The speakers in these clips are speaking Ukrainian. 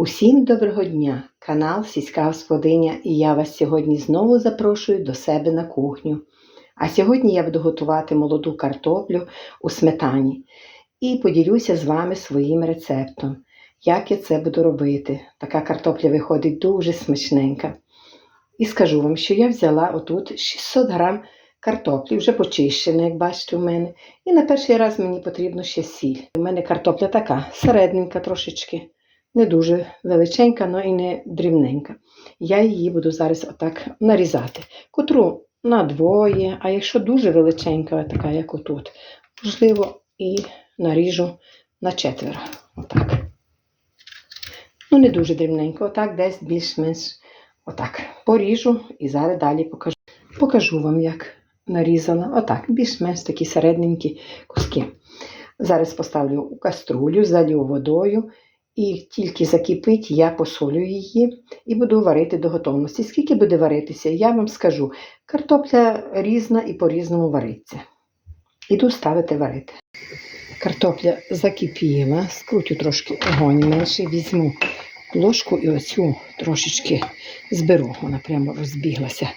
Усім доброго дня! Канал Сільська Господиня і я вас сьогодні знову запрошую до себе на кухню. А сьогодні я буду готувати молоду картоплю у сметані і поділюся з вами своїм рецептом, як я це буду робити. Така картопля виходить дуже смачненька. І скажу вам, що я взяла отут 600 грам картоплі, вже почищена, як бачите у мене. І на перший раз мені потрібно ще сіль. У мене картопля така, середненька трошечки не дуже величенька, але і не дрібненька. Я її буду зараз отак нарізати. Котру на двоє, а якщо дуже величенька, така як отут, можливо, і наріжу на четверо. Отак. Ну, не дуже дрібненько, отак десь більш-менш отак. Поріжу і зараз далі покажу. Покажу вам, як нарізала. Отак, більш-менш такі середненькі куски. Зараз поставлю у каструлю, залю водою. І тільки закипить, я посолю її і буду варити до готовності. Скільки буде варитися, я вам скажу. Картопля різна і по-різному вариться. Іду ставити варити. Картопля закипіла, скрутю трошки огонь менше, візьму ложку і оцю трошечки зберу. Вона прямо розбіглася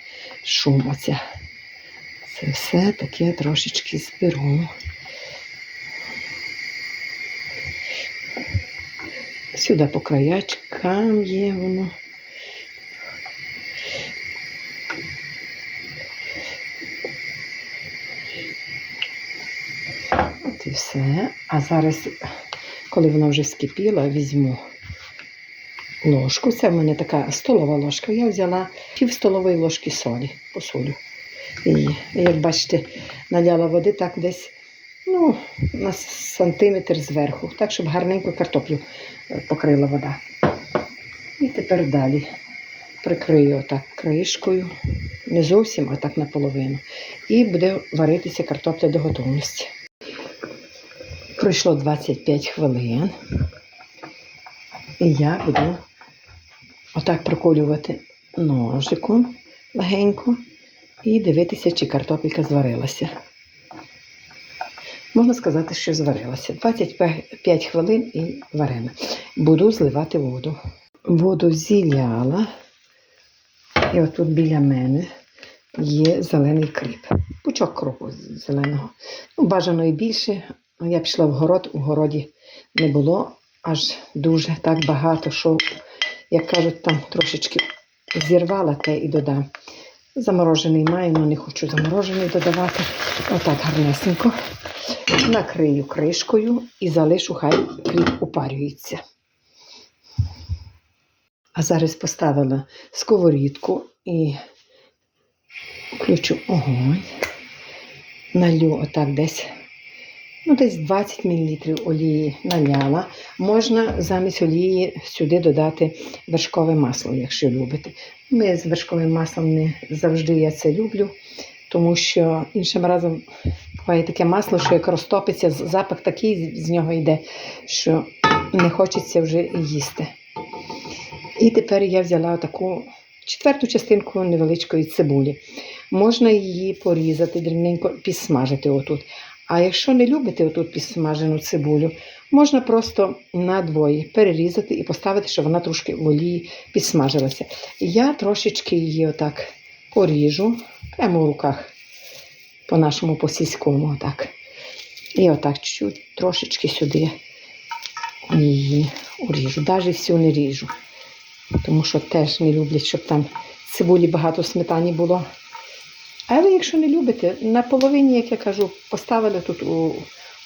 шум оця. Це все таке трошечки зберу. Сюди по краячкам є воно. От і все. А зараз, коли воно вже скипіло, візьму ложку. Це в мене така столова ложка. Я взяла пів столової ложки солі, посолю. І, як бачите, наляла води так десь ну, на сантиметр зверху, так, щоб гарненько картоплю е, покрила вода. І тепер далі прикрию отак кришкою, не зовсім, а так наполовину. І буде варитися картопля до готовності. Пройшло 25 хвилин. І я буду отак проколювати ножиком легенько і дивитися, чи картопелька зварилася. Можна сказати, що зварилася. 25 хвилин і варена. Буду зливати воду. Воду зіляла. І отут біля мене є зелений кріп. Пучок кропу зеленого. Ну, бажано і більше. Я пішла в город, у городі не було аж дуже так багато, що, як кажуть, там трошечки зірвала те і додам. Заморожений але не хочу заморожений додавати. Отак гарнесенько. Накрию кришкою і залишу, хай кріп упарюється. А зараз поставила сковорідку і включу огонь. Налю отак десь, ну, десь 20 мл олії наляла. Можна замість олії сюди додати вершкове масло, якщо любите. Ми з вершковим маслом не завжди я це люблю, тому що іншим разом буває таке масло, що як розтопиться, запах такий з нього йде, що не хочеться вже їсти. І тепер я взяла таку четверту частинку невеличкої цибулі. Можна її порізати, дрібненько підсмажити отут. А якщо не любите отут підсмажену цибулю, можна просто надвоє перерізати і поставити, щоб вона трошки в олії підсмажилася. Я трошечки її отак поріжу, прямо в руках, по нашому посільському. отак. І отак чуть трошечки сюди її уріжу. Навіть всю не ріжу, тому що теж не люблять, щоб там цибулі багато сметані було. Але якщо не любите, на половині, як я кажу, поставили тут у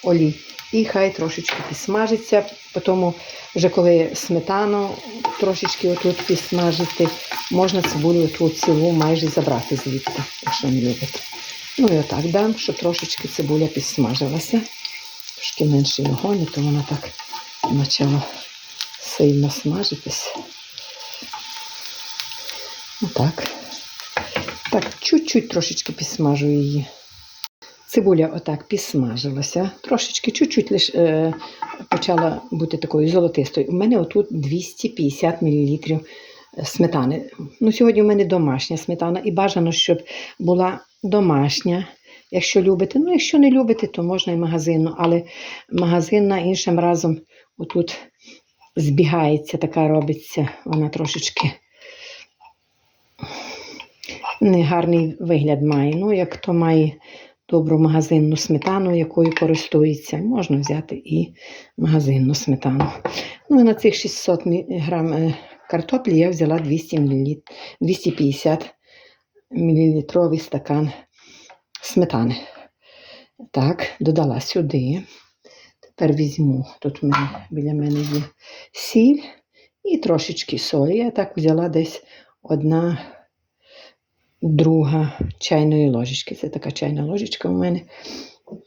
олій. І хай трошечки підсмажиться. Потім, вже коли сметану трошечки отут підсмажити, можна цибулю тут цілу майже забрати звідти, якщо не любите. Ну і отак дам, щоб трошечки цибуля підсмажилася. Трошки менший огонь, то вона так почала сильно смажитись. Отак. Так, чуть-чуть трошечки підсмажу її. Цибуля отак підсмажилася, трошечки, чуть-чуть лише е, почала бути такою золотистою. У мене отут 250 мл сметани. Ну, Сьогодні у мене домашня сметана і бажано, щоб була домашня, якщо любите. Ну, якщо не любите, то можна і магазинну, але магазинна іншим разом отут збігається, така робиться, вона трошечки негарний вигляд має. Ну, як хто має добру магазинну сметану, якою користується, можна взяти і магазинну сметану. Ну, і на цих 600 мі- грам е, картоплі я взяла 200 мл, 250 мл стакан сметани. Так, додала сюди. Тепер візьму, тут мене, біля мене є сіль і трошечки солі. Я так взяла десь одна друга чайної ложечки. Це така чайна ложечка у мене.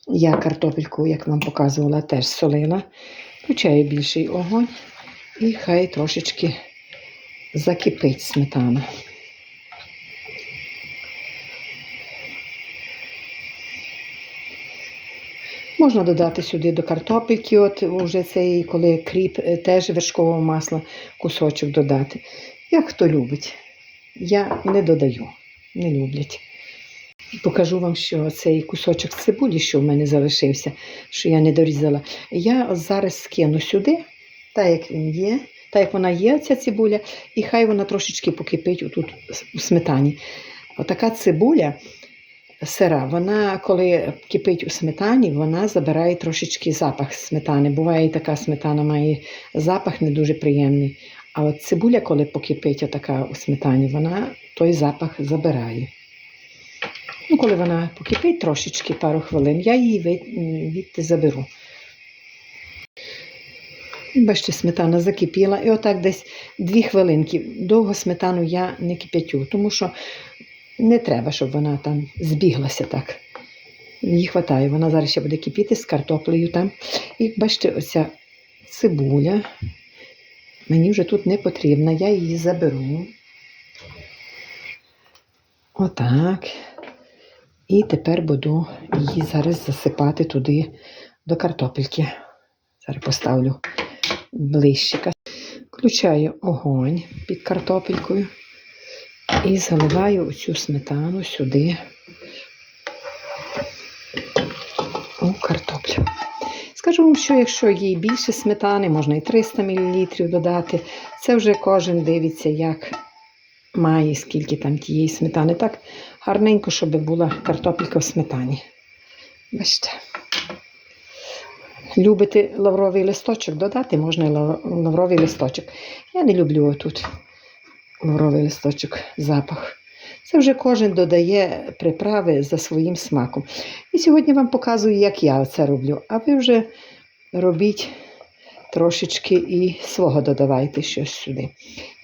Я картопельку, як вам показувала, теж солила. Включаю більший огонь і хай трошечки закипить сметана. Можна додати сюди до картопельки, от уже цей, коли кріп, е, теж вершкового масла, кусочок додати. Як хто любить. Я не додаю, не люблять. Покажу вам, що цей кусочок цибулі, що в мене залишився, що я не дорізала, я зараз скину сюди, так як він є, так як вона є, ця цибуля, і хай вона трошечки покипить отут у сметані. Отака цибуля сира, вона, коли кипить у сметані, вона забирає трошечки запах сметани. Буває, і така сметана має запах не дуже приємний. А от цибуля, коли покипить отака у сметані, вона той запах забирає. Ну, коли вона покипить трошечки, пару хвилин, я її від, відти заберу. Бачите, сметана закипіла. І отак десь дві хвилинки. Довго сметану я не кип'ятю, тому що не треба, щоб вона там збіглася так. Її вистачає. Вона зараз ще буде кипіти з картоплею там. І бачите, оця цибуля. Мені вже тут не потрібна, я її заберу. Отак. І тепер буду її зараз засипати туди до картопельки. Зараз поставлю ближче. Включаю огонь під картопелькою і заливаю оцю сметану сюди у картоплю. Скажу вам, що якщо є більше сметани, можна і 300 мл додати. Це вже кожен дивиться, як має, скільки там тієї сметани. Так гарненько, щоб була картопелька в сметані. Бачите. Любите лавровий листочок додати, можна лавровий листочок. Я не люблю отут лавровий листочок, запах. Це вже кожен додає приправи за своїм смаком. І сьогодні вам показую, як я це роблю. А ви вже робіть трошечки і свого додавайте щось сюди.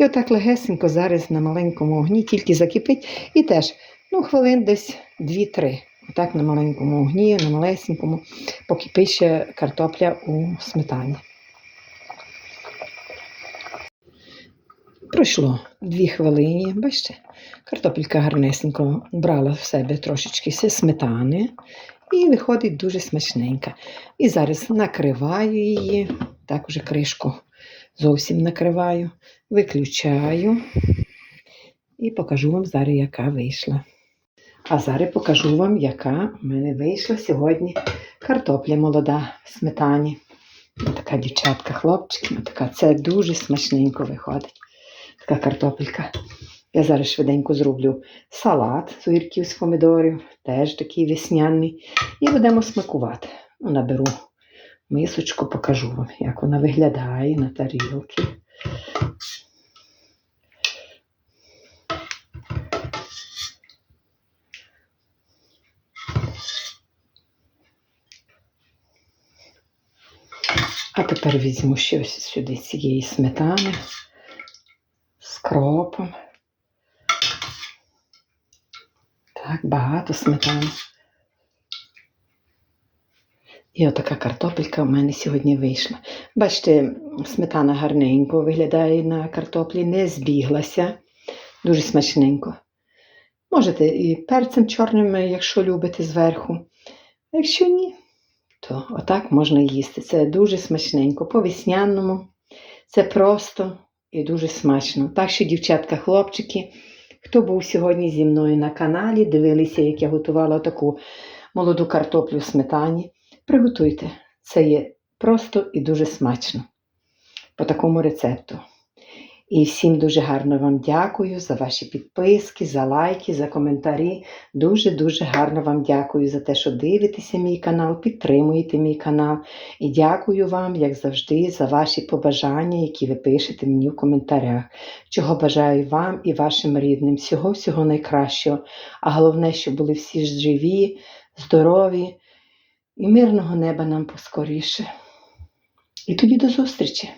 І отак легесенько зараз на маленькому огні тільки закипить. І теж ну, хвилин десь 2-3. Отак на маленькому огні, на малесенькому, поки пише картопля у сметані. Пройшло дві хвилини, бачите, картопелька гарнесенько брала в себе трошечки сметани і виходить дуже смачненька. І зараз накриваю її, так уже кришку зовсім накриваю, виключаю і покажу вам зараз, яка вийшла. А зараз покажу вам, яка в мене вийшла сьогодні картопля молода в сметані. Така дівчатка, хлопчики, така це дуже смачненько виходить. Така картопелька. Я зараз швиденько зроблю салат з огірків з помідорів, теж такий весняний. І будемо смакувати. Ну, наберу мисочку, покажу вам, як вона виглядає на тарілці. А тепер візьму ще ось сюди цієї сметани кропом. Так, багато сметани. І отака картопелька в мене сьогодні вийшла. Бачите, сметана гарненько виглядає на картоплі, не збіглася. Дуже смачненько. Можете і перцем чорним, якщо любите зверху. А якщо ні, то отак можна їсти. Це дуже смачненько. По весняному. Це просто і дуже смачно. Так що, дівчатка, хлопчики, хто був сьогодні зі мною на каналі, дивилися, як я готувала таку молоду картоплю в сметані. Приготуйте. Це є просто і дуже смачно. по такому рецепту. І всім дуже гарно вам дякую за ваші підписки, за лайки, за коментарі. Дуже-дуже гарно вам дякую за те, що дивитеся мій канал, підтримуєте мій канал. І дякую вам, як завжди, за ваші побажання, які ви пишете мені в коментарях. Чого бажаю вам і вашим рідним. Всього-всього найкращого. А головне, щоб були всі живі, здорові і мирного неба нам поскоріше. І тоді до зустрічі!